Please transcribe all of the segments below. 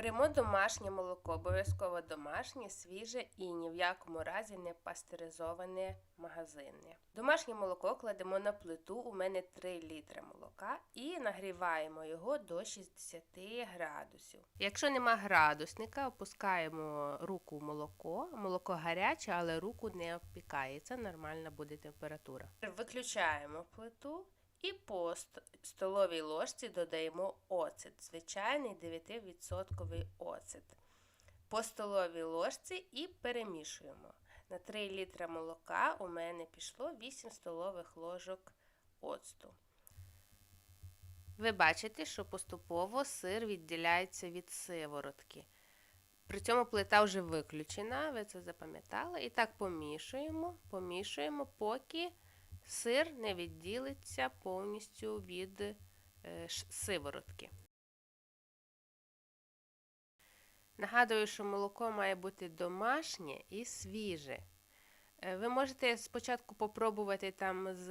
Беремо домашнє молоко, обов'язково домашнє, свіже і ні в якому разі не пастеризоване магазинне. Домашнє молоко кладемо на плиту, у мене 3 літри молока, і нагріваємо його до 60 градусів. Якщо нема градусника, опускаємо руку в молоко. Молоко гаряче, але руку не обпікається, нормальна буде температура. Виключаємо плиту. І по столовій ложці додаємо оцет, звичайний 9% оцет. По столовій ложці і перемішуємо. На 3 літра молока у мене пішло 8 столових ложок оцту. Ви бачите, що поступово сир відділяється від сиворотки. При цьому плита вже виключена, ви це запам'ятали. І так помішуємо, помішуємо, поки сир не відділиться повністю від е, сиворотки. Нагадую, що молоко має бути домашнє і свіже. Е, Ви можете спочатку попробувати там з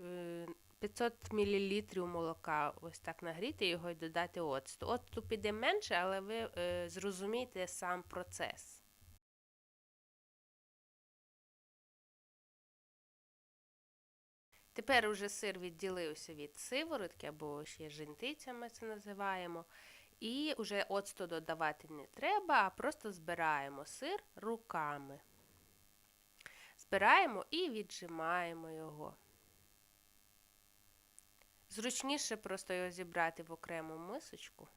е, 500 мл молока ось так нагріти його і додати оцту. Оцту піде менше, але ви е, зрозумієте сам процес. Тепер уже сир відділився від сиворотки, або ще жентиця ми це називаємо. І вже оцту додавати не треба, а просто збираємо сир руками. Збираємо і віджимаємо його. Зручніше просто його зібрати в окрему мисочку.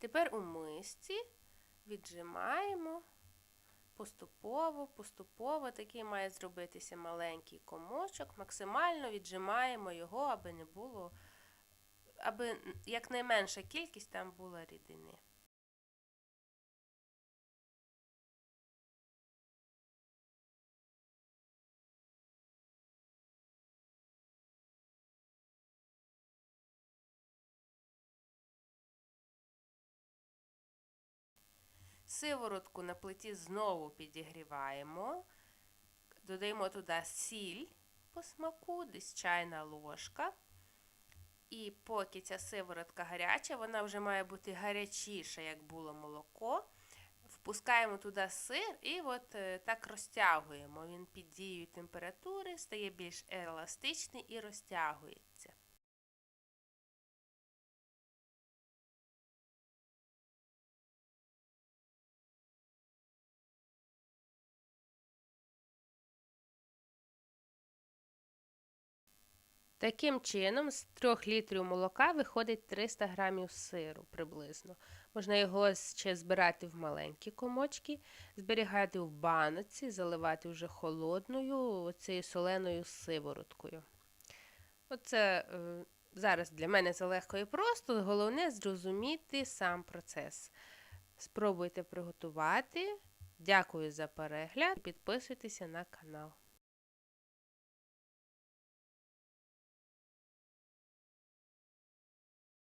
Тепер у мисці віджимаємо поступово, поступово, такий має зробитися маленький комочок. Максимально віджимаємо його, аби не було, аби якнайменша кількість там була рідини. Сиворотку на плиті знову підігріваємо. Додаємо туди сіль по смаку, десь чайна ложка. І поки ця сиворотка гаряча, вона вже має бути гарячіша, як було молоко. Впускаємо туди сир і от е, так розтягуємо. Він під дією температури стає більш еластичний і розтягується. Таким чином, з 3 літрів молока виходить 300 грамів сиру приблизно. Можна його ще збирати в маленькі комочки, зберігати в баноці, заливати вже холодною цією соленою сивороткою. Оце е, зараз для мене це легко і просто, головне зрозуміти сам процес. Спробуйте приготувати. Дякую за перегляд. Підписуйтеся на канал.